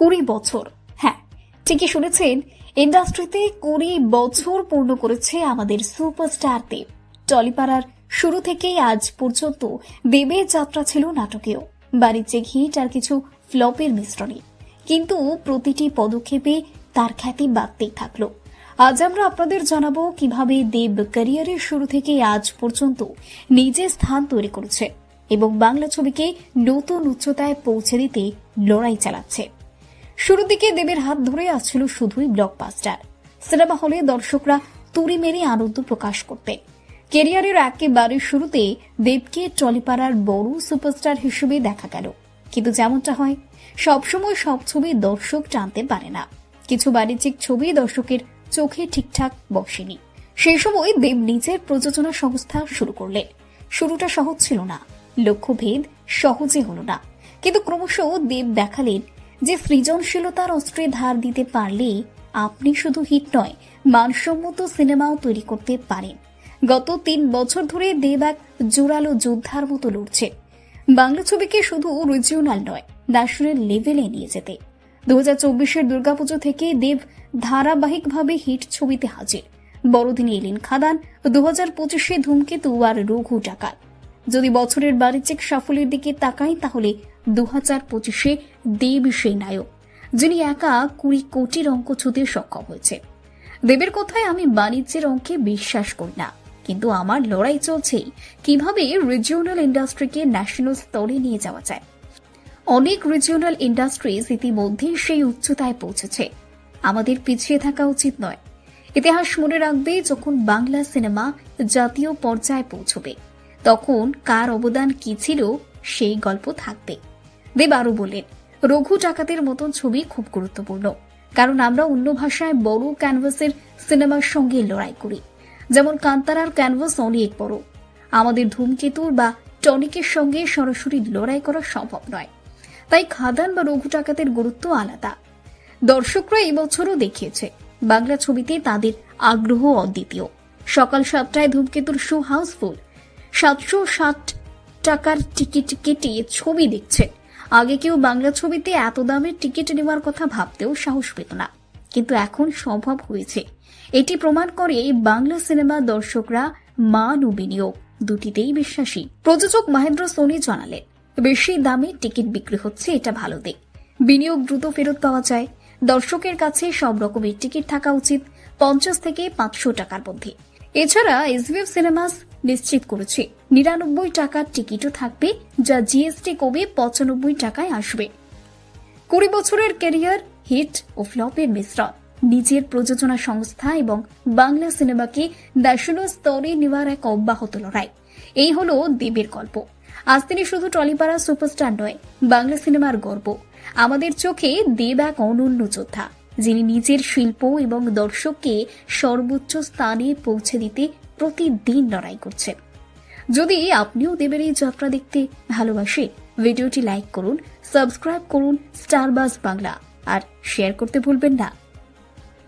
কুড়ি বছর। হ্যাঁ ঠিকই শুনেছেন, ইন্ডাস্ট্রিতে কুড়ি বছর পূর্ণ করেছে আমাদের সুপারস্টার দেব। টলিপাড়ার শুরু থেকেই আজ পর্যন্ত দেবের যাত্রা ছিল নাটকীয় বাণিজ্যিক হিট আর কিছু ফ্লপের মিশ্রণে। কিন্তু প্রতিটি পদক্ষেপে তার খ্যাতি বাড়তেই থাকল। আজ আমরা আপনাদের জানাব কীভাবে দেব ক্যারিয়ারের শুরু থেকে আজ পর্যন্ত নিজের স্থান তৈরি করেছে এবং বাংলা ছবিকে নতুন উচ্চতায় পৌঁছে দিতে লড়াই চালাচ্ছে। শুরুর দিকে দেবের হাত ধরে আসছিল শুধুই ব্লকবাস্টার সিনেমা হলে দর্শকরা তুড়ি মেরে আনন্দ প্রকাশ করতে কেরিয়ারের একেবারে শুরুতে দেবকে টলিপাড়ার বড় সুপারস্টার হিসেবে দেখা গেল। কিন্তু যেমনটা হয়, সবসময় সব ছবি দর্শক টানতে পারে না। কিছু বাণিজ্যিক ছবি দর্শকের চোখে ঠিকঠাক বসেনি। সেই সময় দেব নিজের প্রযোজনা সংস্থা শুরু করলেন। শুরুটা সহজ ছিল না। লক্ষ্যভেদ সহজে হল না। কিন্তু ক্রমশ দেব দেখালেন যে সৃজনশীলতার অস্ত্রে ধার দিতে পারলে আপনি শুধু হিট নয়, মানসম্মত সিনেমাও তৈরি করতে পারেন। গত তিন বছর ধরে দেব এক জোরালো যোদ্ধার মতো লড়ছে। বাংলা ছবিকে শুধু রিজিওনাল নয় ন্যাশনাল লেভেলে নিয়ে যেতে। দু হাজার চব্বিশের দুর্গাপুজো থেকে দেব ধারাবাহিকভাবে হিট ছবিতে হাজির। বড়দিনে এলেন খাদান দু হাজার পঁচিশে ধূমকেতু আর রঘু ডাকাত। যদি বছরের বাণিজ্যিক সাফল্যের দিকে তাকাই, তাহলে দু হাজার পঁচিশে দেব সেই নায়ক, যিনি একা কুড়ি কোটির অঙ্ক ছুতে সক্ষম হয়েছে। দেবের কথায় আমি বাণিজ্যের অঙ্কে বিশ্বাস করি না, কিন্তু আমার লড়াই চলছেই কীভাবে রিজিওনাল ইন্ডাস্ট্রিকে ন্যাশনাল স্তরে নিয়ে যাওয়া যায়। অনেক রিজিওনাল ইন্ডাস্ট্রিজ ইতিমধ্যে সেই উচ্চতায় পৌঁছেছে। আমাদের পিছিয়ে থাকা উচিত নয়। ইতিহাস মনে রাখবে যখন বাংলা সিনেমা জাতীয় পর্যায়ে পৌঁছবে। তখন কার অবদান কি ছিল সেই গল্প থাকবে। দেব আরও বললেন, রঘু ডাকাতের মতন ছবি খুব গুরুত্বপূর্ণ। কারণ আমরা অন্য ভাষায় বড় ক্যানভাসের সিনেমার সঙ্গে লড়াই করি। যেমন কান্তারার ক্যানভাস অনেক বড়। আমাদের ধূমকেতুর বা টনিকের সঙ্গে সরাসরি লড়াই করা সম্ভব নয়। তাই খাদান বা রঘু ডাকাতের গুরুত্ব আলাদা। দর্শকরা এই বছরও দেখিয়েছে, বাংলা ছবিতে তাদের আগ্রহ অদ্বিতীয়। সকাল সাতটায় ধূমকেতুর শো হাউসফুল। সাতশো ষাট টাকার টিকিট কেটে ছবি দেখছে। আগে কেউ বাংলা ছবিতে এত দামের টিকিট নেওয়ার কথা ভাবতেও সাহস পেত না। কিন্তু এখন সম্ভব হয়েছে। এটি প্রমাণ করে বাংলা সিনেমা দর্শকরা মান ও বিনিয়োগ দুটিতেই বিশ্বাসী। প্রযোজক মহেন্দ্র সোনি জানালেন, বেশি দামে টিকিট বিক্রি হচ্ছে, এটা ভালো দিক। বিনিয়োগ দ্রুত ফেরত পাওয়া যায়। দর্শকের কাছে সব রকমের টিকিট থাকা উচিত, পঞ্চাশ থেকে পাঁচশো টাকার মধ্যে। এছাড়া এসভিএফ সিনেমাস নিশ্চিত করেছে। নিরানব্বই টাকার টিকিটও থাকবে, যা জিএসটি কমে পঁচানব্বই টাকায় আসবে। কুড়ি বছরের ক্যারিয়ার, হিট ও ফ্লপের মিশ্রণ। নিজের প্রযোজনা সংস্থা এবং বাংলা সিনেমাকে ন্যাশনাল স্তরে নেওয়ার এক অব্যাহত লড়াই। এই হলো দেবের গল্প। আজ তিনি শুধু টলিপাড়া সুপারস্টার নয়, বাংলা সিনেমার গর্ব। আমাদের চোখে দেব এক অনন্য যোদ্ধা, যিনি নিজের শিল্প এবং দর্শককে সর্বোচ্চ স্থানে পৌঁছে দিতে প্রতিদিন লড়াই করছে। যদি আপনিও দেবের এই যাত্রা দেখতে ভালোবাসে, ভিডিওটি লাইক করুন, সাবস্ক্রাইব করুন, স্টারবাস বাংলা, আর শেয়ার করতে ভুলবেন না।